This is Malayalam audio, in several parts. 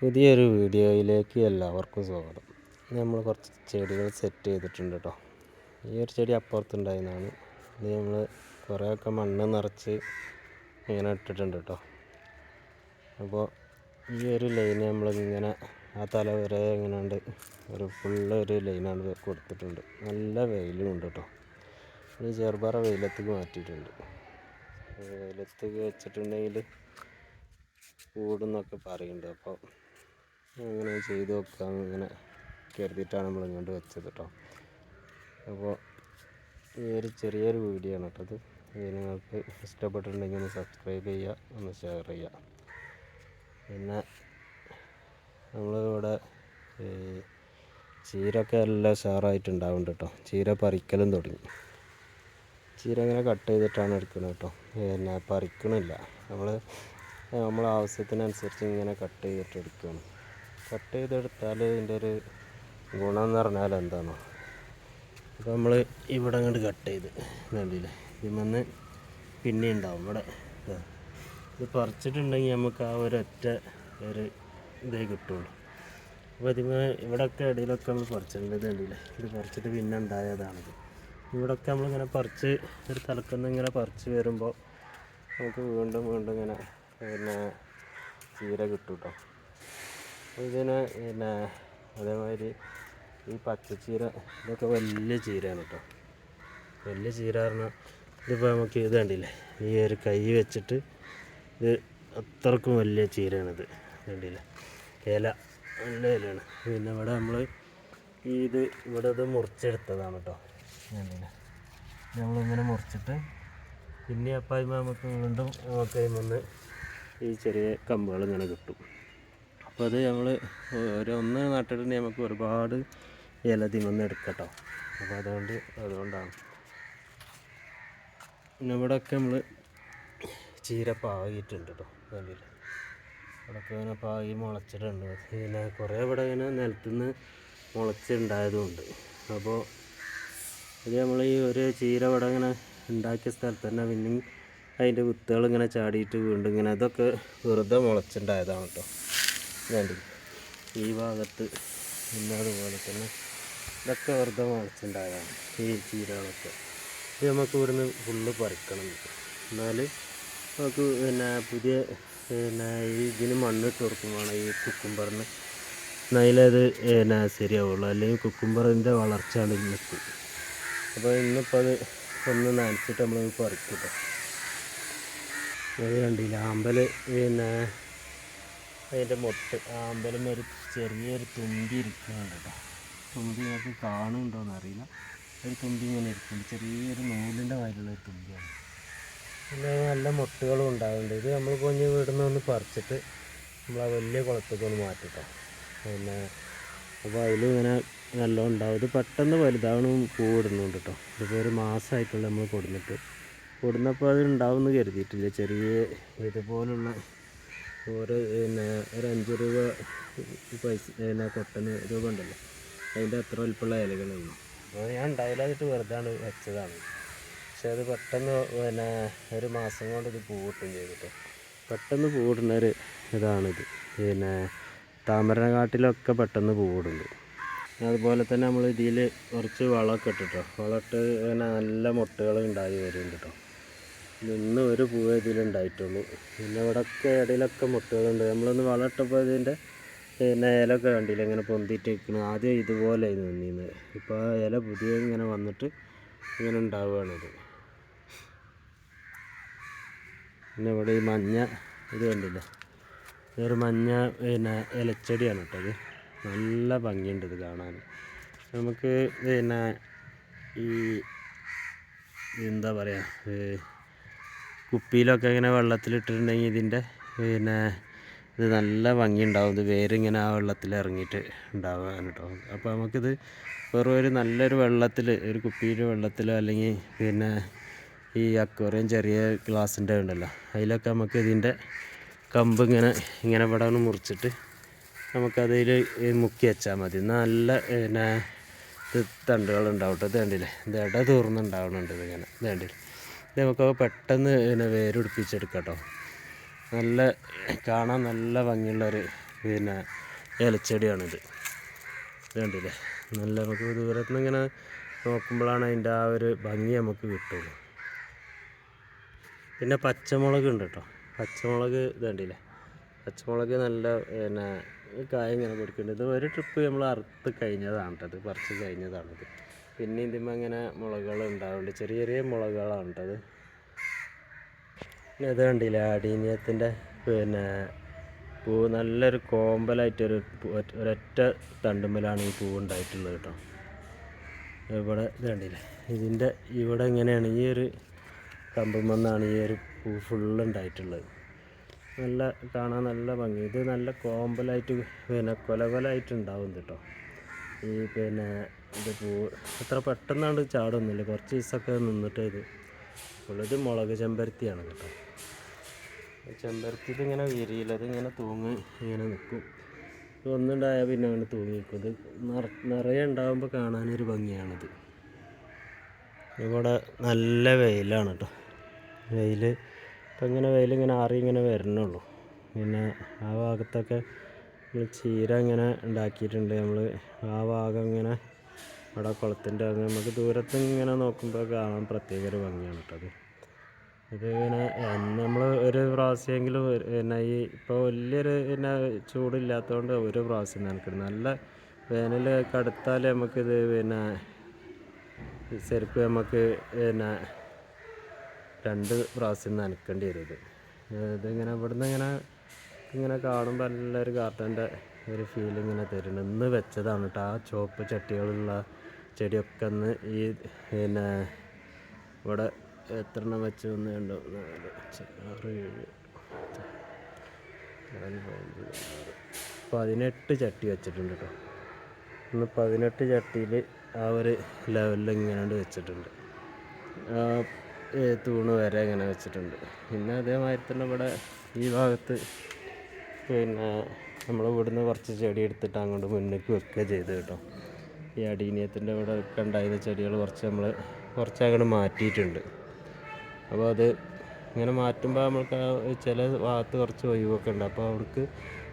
പുതിയൊരു വീഡിയോയിലേക്ക് എല്ലാവർക്കും സ്വാഗതം. നമ്മൾ കുറച്ച് ചെടികൾ സെറ്റ് ചെയ്തിട്ടുണ്ട് കേട്ടോ. ഈ ഒരു ചെടി അപ്പുറത്തുണ്ടായിരുന്നതാണ് ഇത് നമ്മൾ കുറേയൊക്കെ മണ്ണ് നിറച്ച് ഇങ്ങനെ ഇട്ടിട്ടുണ്ട് കേട്ടോ. അപ്പോൾ ഈ ഒരു ലൈന് നമ്മളിങ്ങനെ ആ തല വരെ ഇങ്ങനെ ഉണ്ട് ഒരു ഫുള്ള് ഒരു ലൈനാണ് കൊടുത്തിട്ടുണ്ട്. നല്ല വെയിലും ഉണ്ട് കേട്ടോ. ഇത് ചെറുപാറ വെയിലത്തേക്ക് മാറ്റിയിട്ടുണ്ട്. വെയിലത്തേക്ക് വെച്ചിട്ടുണ്ടെങ്കിൽ കൂടുന്നൊക്കെ പറയുന്നുണ്ട്. അപ്പോൾ അങ്ങനെ ചെയ്തു നോക്കാം ഇങ്ങനെ കരുതിയിട്ടാണ് നമ്മൾ ഇങ്ങോട്ട് വെച്ചത് കേട്ടോ അപ്പോൾ ഈ ഒരു ചെറിയൊരു വീഡിയോ ആണ് കേട്ടോ ഇത് നിങ്ങൾക്ക് ഇഷ്ടപ്പെട്ടിട്ടുണ്ടെങ്കിൽ ഒന്ന് സബ്സ്ക്രൈബ് ചെയ്യുക ഒന്ന് ഷെയർ ചെയ്യുക. പിന്നെ നമ്മളിവിടെ ഈ ചീരൊക്കെ എല്ലാം ഉഷാറായിട്ടുണ്ടാവുന്നുണ്ട് കേട്ടോ ചീര പറിക്കലും തുടങ്ങി. ചീര ഇങ്ങനെ കട്ട് ചെയ്തിട്ടാണ് എടുക്കുന്നത് കേട്ടോ പിന്നെ പറിക്കണില്ല. നമ്മൾ നമ്മളെ ആവശ്യത്തിനനുസരിച്ച് ഇങ്ങനെ കട്ട് ചെയ്തിട്ട് എടുക്കുകയാണ്. കട്ട് ചെയ്തെടുത്താൽ ഇതിന്റെ ഒരു ഗുണം എന്ന് പറഞ്ഞാൽ എന്താണോ ഇപ്പോൾ നമ്മൾ ഇവിടെ അങ്ങോട്ട് കട്ട് ചെയ്ത് കണ്ടില്ലേ ഇതിമെന്ന് പിന്നെ ഉണ്ടാവും. ഇവിടെ ഇതാ. പറിച്ചിട്ടുണ്ടെങ്കിൽ നമുക്ക് ആ ഒരൊറ്റ ഒരു ഇതേ കിട്ടുള്ളൂ. അപ്പോൾ ഇതിമേ ഇവിടെയൊക്കെ ഇടയിലൊക്കെ നമ്മൾ പറിച്ചിട്ടുണ്ട് കണ്ടില്ലേ ഇത് പറിച്ചിട്ട് പിന്നെ ഉണ്ടായതാണിത് ഇവിടെയൊക്കെ നമ്മളിങ്ങനെ പറിച്ച് ഒരു തലക്കുന്ന് ഇങ്ങനെ പറിച്ച് വരുമ്പോൾ നമുക്ക് വീണ്ടും വീണ്ടും ഇങ്ങനെ പിന്നെ ചീര കിട്ടും കേട്ടോ ഇതിന് പിന്നെ അതേമാതിരി ഈ പച്ചച്ചീര ഇതൊക്കെ വലിയ ചീരയാണ് കേട്ടോ. വലിയ ചീര പറഞ്ഞാൽ ഇതിപ്പോൾ നമുക്ക് ഇത് കണ്ടില്ലേ? ഈ ഒരു കൈ വെച്ചിട്ട് ഇത് അത്രക്കും വലിയ ചീരയാണിത്. കണ്ടില്ലേ? ഇല നല്ല ഇലയാണ്. പിന്നെ ഇവിടെ നമ്മൾ ഈ ഇത് ഇവിടെ ഇത് മുറിച്ചെടുത്തതാണ് കേട്ടോ. നമ്മളിങ്ങനെ മുറിച്ചിട്ട് പിന്നെ അപ്പം നമുക്ക് വീണ്ടും നമുക്ക് അതിന്മേന്ന് ഈ ചെറിയ കമ്പുകൾ ഇങ്ങനെ കിട്ടും. അപ്പോൾ അത് നമ്മൾ ഒരു ഒന്ന് നട്ടിട്ടുണ്ടെങ്കിൽ നമുക്ക് ഒരുപാട് ഇല തിമന്ന് എടുക്കട്ടോ. അപ്പോൾ അതുകൊണ്ട് അതുകൊണ്ടാണ്. പിന്നെ ഇവിടെയൊക്കെ നമ്മൾ ചീര പാകിയിട്ടുണ്ട് കേട്ടോ നല്ല ഇവിടെയൊക്കെ ഇങ്ങനെ പാകി മുളച്ചിട്ടുണ്ട്. പിന്നെ കുറേ ഇവിടെ ഇങ്ങനെ നിലത്തുനിന്ന് മുളച്ചിട്ടുണ്ടായതുകൊണ്ട്. അപ്പോൾ ഇത് നമ്മൾ ഈ ഒരു ചീര ഇവിടെ ഇങ്ങനെ ഉണ്ടാക്കിയ സ്ഥലത്ത് തന്നെ പിന്നെയും അതിന്റെ വിത്തുകൾ ഇങ്ങനെ ചാടിയിട്ട് വീണ്ടും ഇങ്ങനെ ഇതൊക്കെ വെറുതെ മുളച്ചിട്ടുണ്ടായതാണ് കേട്ടോ. വേണ്ടി. ഈ ഭാഗത്ത് ഇല്ലാതുപോലെ തന്നെ ഇതൊക്കെ വെറുതെ മുളച്ചുണ്ടായതാണ്. ഈ ചീരകളൊക്കെ. ഇത് നമുക്ക് ഇവിടുന്ന് ഫുള്ള് പറിക്കണം. എന്നാൽ നമുക്ക് പിന്നെ പുതിയ പിന്നെ ഇതിന് മണ്ണിട്ട് കൊടുക്കുമ്പോൾ ഈ കുക്കുംബറിന് എന്നാലത് പിന്നെ ശരിയാവുള്ളൂ. അല്ലെങ്കിൽ കുക്കുംബറിന്റെ വളർച്ച നിൽക്കും അപ്പോൾ ഇന്നിപ്പോൾ അത് ഒന്ന് നനച്ചിട്ട് നമ്മൾ പറിക്കട്ടെ കേട്ടോ. അത് കണ്ടില്ല? ആമ്പൽ പിന്നെ അതിന്റെ മൊട്ട് ആമ്പലം ഒരു ചെറിയൊരു തുമ്പി ഇരിക്കുന്നുണ്ട് തുമ്പി നിങ്ങൾക്ക് കാണുന്നുണ്ടോയെന്ന് അറിയില്ല ഒരു തുമ്പി ഇങ്ങനെ ഇരിക്കുന്നുണ്ട്. ചെറിയൊരു നൂലിന്റെ മാതിരിയുള്ള ഒരു തുമ്പിയാണ്. പിന്നെ നല്ല മുട്ടുകളും ഉണ്ടാകുന്നുണ്ട് ഇത് നമ്മൾ കൊഞ്ഞ് വീടുന്ന ഒന്ന് പറിച്ചിട്ട് നമ്മൾ ആ വലിയ കുളത്തേക്ക് ഒന്ന് മാറ്റിട്ടോ. പിന്നെ അപ്പോൾ അതിൽ ഇങ്ങനെ നല്ലോണം ഉണ്ടാവും. ഇത് പെട്ടെന്ന് വലുതാവണം പൂവിടുന്നുണ്ട് കേട്ടോ ഇതിപ്പോൾ ഒരു മാസമായിട്ടുള്ള നമ്മൾ കൊടുന്നിട്ട്. കൊടുന്നപ്പോൾ അത് ഉണ്ടാവുമെന്ന് കരുതിയിട്ടില്ല. ചെറിയ ഇതുപോലുള്ള ഓരോ പിന്നെ ഒരു അഞ്ച് രൂപ പൈസ പിന്നെ കൊട്ടന് രൂപ ഉണ്ടല്ലോ. അതിന്റെ അത്ര വലിപ്പമുള്ള ഇലകളായിരുന്നു അപ്പോൾ ഞാൻ ഉണ്ടായില്ലാതിട്ട് വെറുതെ വെച്ചതാണ്. പക്ഷെ അത് പെട്ടെന്ന് പിന്നെ ഒരു മാസം കൊണ്ട് ഇത് പൂവിട്ടും ചെയ്തിട്ട്. പെട്ടെന്ന് പൂവിടുന്ന ഒരു ഇതാണിത്. പിന്നെ താമരനാട്ടിലൊക്കെ പെട്ടെന്ന് പൂവിടുന്നുണ്ട് അതുപോലെ തന്നെ നമ്മൾ ഇതിൽ കുറച്ച് വളമൊക്കെ ഇട്ടിട്ടോ. വളമിട്ട് പിന്നെ നല്ല മുട്ടകൾ ഉണ്ടായി വരുന്നുണ്ട് കേട്ടോ. ഇന്ന് ഒരു പൂവേ ഇതിലുണ്ടായിട്ടുള്ളൂ. പിന്നെ ഇവിടെയൊക്കെ ഇടയിലൊക്കെ മുട്ടകളുണ്ട്. നമ്മളൊന്ന് വളമിട്ടപ്പോൾ ഇതിന്റെ പിന്നെ ഇലയൊക്കെ കണ്ടില്ല ഇങ്ങനെ പൊന്തിയിട്ട് നിൽക്കുന്നു ആദ്യം ഇതുപോലെ നിന്നിന്ന് ഇപ്പോൾ ആ ഇല പുതിയ ഇങ്ങനെ വന്നിട്ട് ഇങ്ങനെ ഉണ്ടാവുകയാണത് പിന്നെ ഇവിടെ ഈ മഞ്ഞ ഇത് കണ്ടില്ല? ഇതൊരു മഞ്ഞ പിന്നെ ഇലച്ചെടിയാണ് കേട്ടത് നല്ല ഭംഗിയുണ്ട് ഇത് കാണാൻ. നമുക്ക് പിന്നെ ഈ എന്താ പറയുക കുപ്പിയിലൊക്കെ ഇങ്ങനെ വെള്ളത്തിലിട്ടിട്ടുണ്ടെങ്കിൽ ഇതിന്റെ പിന്നെ ഇത് നല്ല ഭംഗി ഉണ്ടാവും ഇത് വേരിങ്ങനെ ആ വെള്ളത്തിൽ ഇറങ്ങിയിട്ട് ഉണ്ടാവാൻ കേട്ടോ. അപ്പോൾ നമുക്കിത് വെറും ഒരു നല്ലൊരു വെള്ളത്തിൽ ഒരു കുപ്പിയിൽ വെള്ളത്തിലോ അല്ലെങ്കിൽ പിന്നെ ഈ അക്വേറിയം ചെറിയ ഗ്ലാസിന്റെ ഉണ്ടല്ലോ അതിലൊക്കെ നമുക്ക് ഇതിന്റെ കമ്പ് ഇങ്ങനെ ഇങ്ങനെ ഇവിടെ മുറിച്ചിട്ട് നമുക്കതിൽ മുക്കി വെച്ചാൽ മതി. നല്ല പിന്നെ ഇത് തണ്ടുകൾ ഉണ്ടാവും കേട്ടോ. ഇത് കണ്ടില്ലേ? ഇത് ഇട തീർന്നുണ്ടാവണുണ്ട് ഇതിങ്ങനെ. ഇത് കണ്ടില്ലേ? നമുക്ക് പെട്ടെന്ന് പിന്നെ വേരുപിടിപ്പിച്ചെടുക്കാം നല്ല കാണാൻ നല്ല ഭംഗിയുള്ളൊരു പിന്നെ ഇലച്ചെടിയാണിത്. ഇത് കണ്ടില്ലേ? നല്ല നമുക്ക് ദൂരത്തു നിന്ന് ഇങ്ങനെ നോക്കുമ്പോഴാണ് അതിന്റെ ആ ഒരു ഭംഗി നമുക്ക് കിട്ടുള്ളൂ. പിന്നെ പച്ചമുളക് ഉണ്ട് കേട്ടോ. പച്ചമുളക് ഇത് കണ്ടില്ലേ? പച്ചമുളക് നല്ല പിന്നെ കായ ഇങ്ങനെ പിടിക്കുന്നുണ്ട്. ഇത് ഒരു ട്രിപ്പ് നമ്മൾ അറുത്ത് കഴിഞ്ഞതാണ് കേട്ടോ. ഇത് പറിച്ച് കഴിഞ്ഞതാണിത് പിന്നെ ഇതിന്മേൽ ഇങ്ങനെ മുളകൾ ഉണ്ടാവുന്നുണ്ട്. ചെറിയ ചെറിയ മുളകളാണ് കേട്ടത് പിന്നെ ഇത് കണ്ടില്ലേ അടീനിയത്തിന്റെ പിന്നെ പൂ നല്ലൊരു കോമ്പലായിട്ടൊരു ഒരൊറ്റ തണ്ടുമ്മലാണ് ഈ പൂ ഉണ്ടായിട്ടുള്ളത് കേട്ടോ. ഇവിടെ ഇത് കണ്ടില്ലേ ഇതിന്റെ ഇവിടെ എങ്ങനെയാണ് ഈ ഒരു കമ്പുമെന്നാണ് ഈ ഒരു പൂ ഫുള്ള് ഉണ്ടായിട്ടുള്ളത്. നല്ല കാണാൻ നല്ല ഭംഗി. ഇത് നല്ല കോമ്പലായിട്ട് പിന്നെ കൊല കൊലായിട്ട് കേട്ടോ. ഈ പിന്നെ ഇത് പൂ. അത്ര പെട്ടെന്നാണ്ട് ചാടൊന്നുമില്ല കുറച്ച് ദിവസമൊക്കെ നിന്നിട്ട് ഇത് ഉള്ളത് മുളക് ചെമ്പരത്തിയാണ് കേട്ടോ. ചെമ്പരത്തി ഇതിങ്ങനെ വിരിയില്ല ഇതിങ്ങനെ തൂങ്ങി ഇങ്ങനെ നിൽക്കും ഒന്നുണ്ടായാൽ പിന്നെ അങ്ങനെ തൂങ്ങി നിൽക്കും ഇത് നിറ നിറയെ ഉണ്ടാകുമ്പോൾ കാണാനൊരു ഭംഗിയാണിത്. ഇവിടെ നല്ല വെയിലാണ് കേട്ടോ. വെയിൽ ഇപ്പം ഇങ്ങനെ വെയിൽ ഇങ്ങനെ ആറി ഇങ്ങനെ വരണുള്ളൂ. പിന്നെ ആ ഭാഗത്തൊക്കെ നമ്മൾ ചീര ഇങ്ങനെ ഉണ്ടാക്കിയിട്ടുണ്ട്. നമ്മൾ ആ ഭാഗം ഇങ്ങനെ അവിടെ കുളത്തിന്റെ അത് നമുക്ക് ദൂരത്ത് ഇങ്ങനെ നോക്കുമ്പോൾ കാണാൻ പ്രത്യേക ഒരു ഭംഗിയാണ് കേട്ടോ അത്. ഇത് ഇങ്ങനെ നമ്മൾ ഒരു പ്രാവശ്യമെങ്കിലും പിന്നെ ഈ ഇപ്പോൾ വലിയൊരു പിന്നെ ചൂടില്ലാത്തതുകൊണ്ട് ഒരു പ്രാവശ്യം നനക്കണം നല്ല വേനൽ കടുത്താൽ നമുക്കിത് പിന്നെ ശരിക്കും നമുക്ക് പിന്നെ രണ്ട് പ്രാവശ്യം നനക്കേണ്ടി വരും ഇത്. ഇതിങ്ങനെ ഇവിടുന്ന് ഇങ്ങനെ ഇങ്ങനെ കാണുമ്പോൾ നല്ലൊരു ഗാർഡന്റെ ഒരു ഫീൽ ഇങ്ങനെ തരുന്നുണ്ട്. ഇന്ന് വെച്ചതാണ് കേട്ടോ. ആ ചുവപ്പ് ചട്ടികളുള്ള ചെടിയൊക്കെ ഒന്ന് ഈ പിന്നെ ഇവിടെ എത്ര എണ്ണം വെച്ച് ഒന്ന് രണ്ടോ നാല് ആറ് ഏഴ് പതിനെട്ട് ചട്ടി വെച്ചിട്ടുണ്ട് കേട്ടോ. ഇന്ന് പതിനെട്ട് ചട്ടിയിൽ ആ ഒരു ലെവലിൽ ഇങ്ങനെ വെച്ചിട്ടുണ്ട്. തൂണ് വരെ ഇങ്ങനെ വെച്ചിട്ടുണ്ട്. പിന്നെ അതേമാതിരി തന്നെ ഇവിടെ ഈ ഭാഗത്ത് പിന്നെ നമ്മൾ ഇവിടുന്ന് കുറച്ച് ചെടി എടുത്തിട്ട് അങ്ങോട്ട് മുന്നേക്ക് വെക്കുക ചെയ്ത് കേട്ടോ. ഈ അടീനിയത്തിന്റെ ഇവിടെ ഒക്കെ ഉണ്ടായിരുന്ന ചെടികൾ കുറച്ച് നമ്മൾ കുറച്ച് അങ്ങോട്ട് മാറ്റിയിട്ടുണ്ട്. അപ്പോൾ അത് ഇങ്ങനെ മാറ്റുമ്പോൾ നമ്മൾക്ക് ആ ചില ഭാഗത്ത് കുറച്ച് ഒഴിവൊക്കെ ഉണ്ട്. അപ്പോൾ അവർക്ക്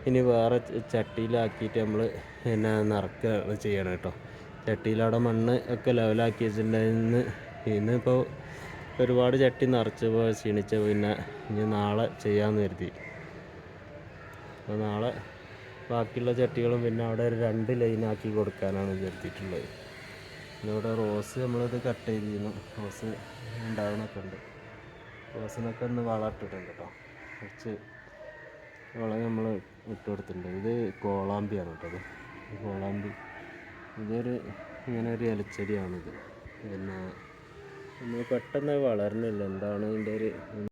ഇനി വേറെ ചട്ടിയിലാക്കിയിട്ട് നമ്മൾ പിന്നെ നിറക്കുക ചെയ്യണം കേട്ടോ. ചട്ടിയിലവിടെ മണ്ണ് ഒക്കെ ലെവലാക്കി വെച്ചിട്ടുണ്ടായിരുന്നു ഇന്നിപ്പോൾ ഒരുപാട് ചട്ടി നിറച്ച് പോയി ക്ഷീണിച്ച് പിന്നെ ഇനി നാളെ ചെയ്യാമെന്ന് കരുതി. അപ്പോൾ നാളെ ബാക്കിയുള്ള ചട്ടികളും പിന്നെ അവിടെ ഒരു രണ്ട് ലൈനാക്കി കൊടുക്കാനാണ് വിചാരിച്ചിട്ടുള്ളത്. ഇവിടെ റോസ് നമ്മളിത് കട്ട് ചെയ്തിരുന്നു. റോസ് ഉണ്ടാവണമൊക്കെ ഉണ്ട്. റോസിനൊക്കെ ഒന്ന് വളം ഇട്ടിട്ടുണ്ട് കേട്ടോ. കുറച്ച് വളം നമ്മൾ ഇട്ട് കൊടുത്തിട്ടുണ്ട്. ഇത് കോളാമ്പിയാണ് കേട്ടോ ഇത്. കോളാമ്പി ഇതൊരു ഇങ്ങനെ ഒരു ഇലച്ചെടിയാണിത് പിന്നെ നമ്മൾ പെട്ടെന്ന് വളരണില്ല എന്താണ് ഇതിന്റെ ഒരു